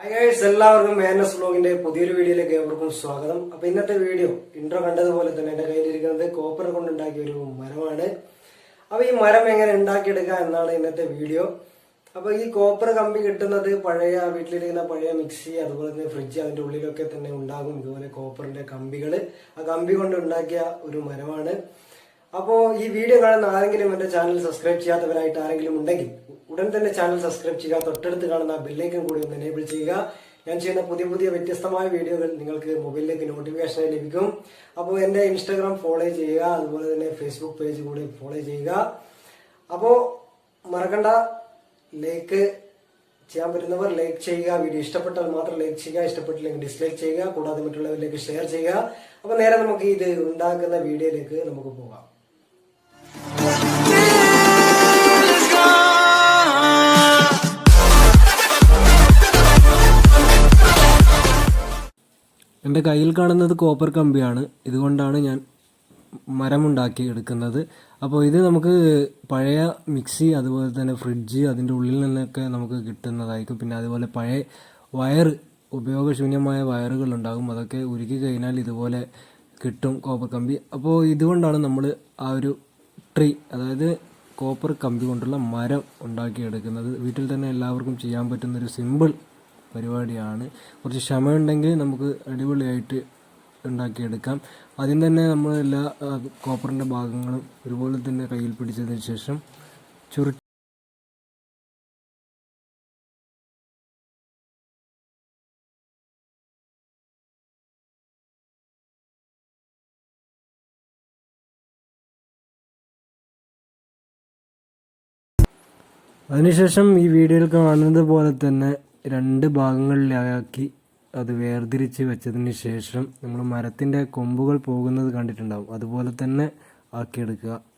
Hi guys എല്ലാവർക്കും വേനസ് വ്ലോഗിന്റെ പുതിയൊരു വീഡിയോയിലേക്ക് ഏവർക്കും സ്വാഗതം. അപ്പൊ ഇന്നത്തെ വീഡിയോ ഇൻട്രോ കണ്ടതുപോലെ തന്നെ എന്റെ കയ്യിലിരിക്കുന്നത് കോപ്പർ കൊണ്ടുണ്ടാക്കിയ ഒരു മരമാണ്. അപ്പൊ ഈ മരം എങ്ങനെ ഉണ്ടാക്കിയെടുക്കുക എന്നാണ് ഇന്നത്തെ വീഡിയോ. അപ്പൊ ഈ കോപ്പർ കമ്പി കിട്ടുന്നത് പഴയ വീട്ടിലിരിക്കുന്ന പഴയ മിക്സി അതുപോലെ തന്നെ ഫ്രിഡ്ജ് അതിന്റെ ഉള്ളിലൊക്കെ തന്നെ ഉണ്ടാകും. ഇതുപോലെ കോപ്പറിന്റെ കമ്പികൾ ആ കമ്പി കൊണ്ട് ഉണ്ടാക്കിയ ഒരു മരമാണ്. അപ്പോ ഈ വീഡിയോ കാണുന്ന ആരെങ്കിലും എന്റെ ചാനൽ സബ്സ്ക്രൈബ് ചെയ്യാത്തവരായിട്ട് ആരെങ്കിലും ഉണ്ടെങ്കിൽ ഉടൻ തന്നെ ചാനൽ സബ്സ്ക്രൈബ് ചെയ്യുക തൊട്ടടുത്ത് കാണുന്ന ബില്ലേക്കൻ കൂടി ഒന്ന് എനേബിൾ ചെയ്യുക. ഞാൻ ചെയ്യുന്ന പുതിയ പുതിയ വ്യത്യസ്തമായ വീഡിയോകൾ നിങ്ങൾക്ക് മൊബൈലിലേക്ക് നോട്ടിഫിക്കേഷൻ ലഭിക്കും. അപ്പോൾ എന്റെ ഇൻസ്റ്റാഗ്രാം ഫോളോ ചെയ്യുക അതുപോലെ തന്നെ ഫേസ്ബുക്ക് പേജ് കൂടി ഫോളോ ചെയ്യുക. അപ്പോൾ മറക്കണ്ട ലൈക്ക് ചെയ്യാൻ പറ്റുന്നവർ ലൈക്ക് ചെയ്യുക. വീഡിയോ ഇഷ്ടപ്പെട്ടാൽ മാത്രം ലൈക്ക് ചെയ്യുക ഇഷ്ടപ്പെട്ടില്ലെങ്കിൽ ഡിസ്ലൈക്ക് ചെയ്യുക. കൂടാതെ മറ്റുള്ളവരിലേക്ക് ഷെയർ ചെയ്യുക. അപ്പോൾ നേരെ നമുക്ക് ഇത് ഉണ്ടാക്കുന്ന വീഡിയോയിലേക്ക് നമുക്ക് പോകാം. എന്റെ കയ്യിൽ കാണുന്നത് കോപ്പർ കമ്പിയാണ്. ഇതുകൊണ്ടാണ് ഞാൻ മരമുണ്ടാക്കി എടുക്കുന്നത്. അപ്പോൾ ഇത് നമുക്ക് പഴയ മിക്സി അതുപോലെ തന്നെ ഫ്രിഡ്ജ് അതിന്റെ ഉള്ളിൽ നിന്നൊക്കെ നമുക്ക് കിട്ടുന്നതായിരിക്കും. പിന്നെ അതുപോലെ പഴയ വയർ ഉപയോഗശൂന്യമായ വയറുകൾ ഉണ്ടാകും. അതൊക്കെ ഉരുക്കി കഴിഞ്ഞാൽ ഇതുപോലെ കിട്ടും കോപ്പർ കമ്പി. അപ്പോൾ ഇതുകൊണ്ടാണ് നമ്മൾ ആ ഒരു ട്രീ അതായത് കോപ്പർ കമ്പി കൊണ്ടുള്ള മരം ഉണ്ടാക്കിയെടുക്കുന്നത് വീട്ടിൽ തന്നെ എല്ലാവർക്കും ചെയ്യാൻ പറ്റുന്നൊരു സിമ്പിൾ പരിപാടിയാണ്. കുറച്ച് ക്ഷമയുണ്ടെങ്കിൽ നമുക്ക് അടിപൊളിയായിട്ട് ഉണ്ടാക്കിയെടുക്കാം. ആദ്യം തന്നെ നമ്മൾ എല്ലാ കോപ്പറിന്റെ ഭാഗങ്ങളും ഒരുപോലെ തന്നെ കയ്യിൽ പിടിച്ചതിന് ശേഷം ചുരു അതിനുശേഷം ഈ വീഡിയോയിൽ കാണുന്നത് പോലെ തന്നെ രണ്ട് ഭാഗങ്ങളിലാക്കി അത് വേർതിരിച്ച് വെച്ചതിന് ശേഷം നമ്മൾ മരത്തിന്റെ കൊമ്പുകൾ പോകുന്നത് കണ്ടിട്ടുണ്ടാവും. അതുപോലെ തന്നെ ആക്കിയെടുക്കുക.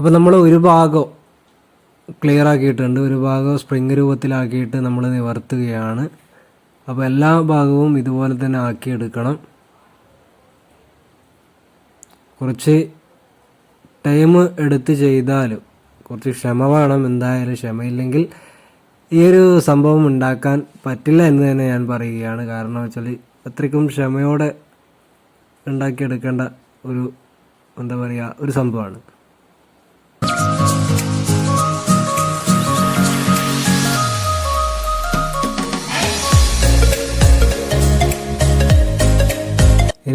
അപ്പോൾ നമ്മൾ ഒരു ഭാഗം ക്ലിയർ ആക്കിയിട്ടുണ്ട് ഒരു ഭാഗം സ്പ്രിങ് രൂപത്തിലാക്കിയിട്ട് നമ്മൾ നിവർത്തുകയാണ് അപ്പോൾ എല്ലാ ഭാഗവും ഇതുപോലെ തന്നെ ആക്കിയെടുക്കണം. കുറച്ച് ടൈം എടുത്ത് ചെയ്താലും കുറച്ച് ക്ഷമ വേണം എന്തായാലും ക്ഷമയില്ലെങ്കിൽ ഈ ഒരു സംഭവം ഉണ്ടാക്കാൻ പറ്റില്ല എന്ന് തന്നെ ഞാൻ പറയുകയാണ്. കാരണം വെച്ചാൽ അത്രയ്ക്കും ക്ഷമയോടെ ഉണ്ടാക്കിയെടുക്കേണ്ട ഒരു എന്താ പറയുക ഒരു സംഭവമാണ്.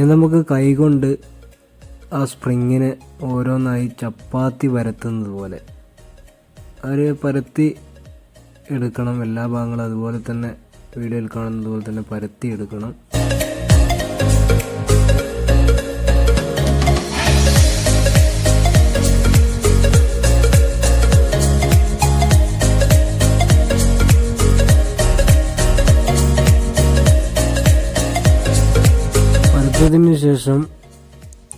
ഇനി നമുക്ക് കൈകൊണ്ട് ആ സ്പ്രിങ്ങിനെ ഓരോന്നായി ചപ്പാത്തി പരത്തുന്നത് പോലെ. അവർ പരത്തി എടുക്കണം. എല്ലാ ഭാഗങ്ങളും അതുപോലെ തന്നെ വീഡിയോയിൽ കാണുന്നത് പോലെ തന്നെ പരത്തി എടുക്കണം. പരത്തതിന് ശേഷം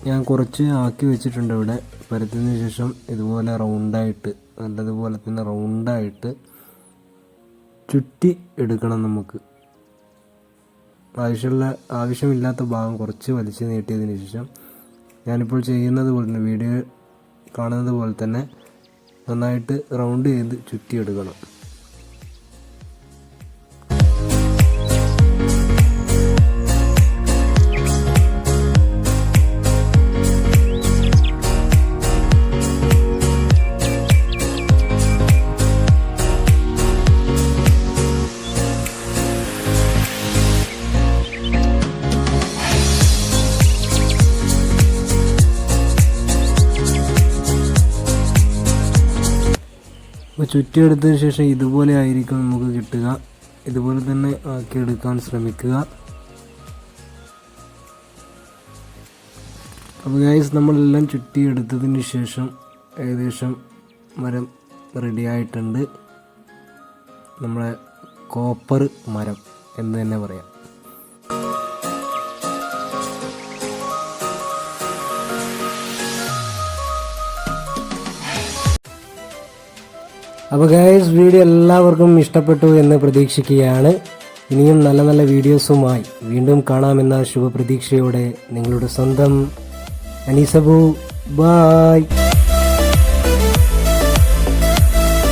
ഞാൻ കുറച്ച് ആക്കി വെച്ചിട്ടുണ്ട് ഇവിടെ. പരത്തിന് ശേഷം ഇതുപോലെ റൗണ്ടായിട്ട് നല്ലതുപോലെ തന്നെ റൗണ്ടായിട്ട് ചുറ്റി എടുക്കണം നമുക്ക്. ആവശ്യമുള്ള ആവശ്യമില്ലാത്ത ഭാഗം കുറച്ച് വലിച്ചു നീട്ടിയതിന് ശേഷം ഞാനിപ്പോൾ ചെയ്യുന്നത് പോലെ തന്നെ വീഡിയോ കാണുന്നത് പോലെ തന്നെ നന്നായിട്ട് റൗണ്ട് ചെയ്ത് ചുറ്റിയെടുക്കണം. അപ്പോൾ ചുറ്റിയെടുത്തതിന് ശേഷം ഇതുപോലെ ആയിരിക്കും നമുക്ക് കിട്ടുക. ഇതുപോലെ തന്നെ ആക്കി എടുക്കാൻ ശ്രമിക്കുക. അപ്പോൾ ഗൈസ് നമ്മളെല്ലാം ചുറ്റിയെടുത്തതിന് ശേഷം ഏകദേശം മരം റെഡി ആയിട്ടുണ്ട്. നമ്മളെ കോപ്പർ മരം എന്ന് തന്നെ പറയാം. അപ്പോൾ ഗൈസ് വീഡിയോ എല്ലാവർക്കും ഇഷ്ടപ്പെട്ടു എന്ന് പ്രതീക്ഷിക്കുകയാണ്. ഇനിയും നല്ല നല്ല വീഡിയോസുമായി വീണ്ടും കാണാമെന്ന ശുഭപ്രതീക്ഷയോടെ നിങ്ങളുടെ സ്വന്തം അനീസബു. ബായ്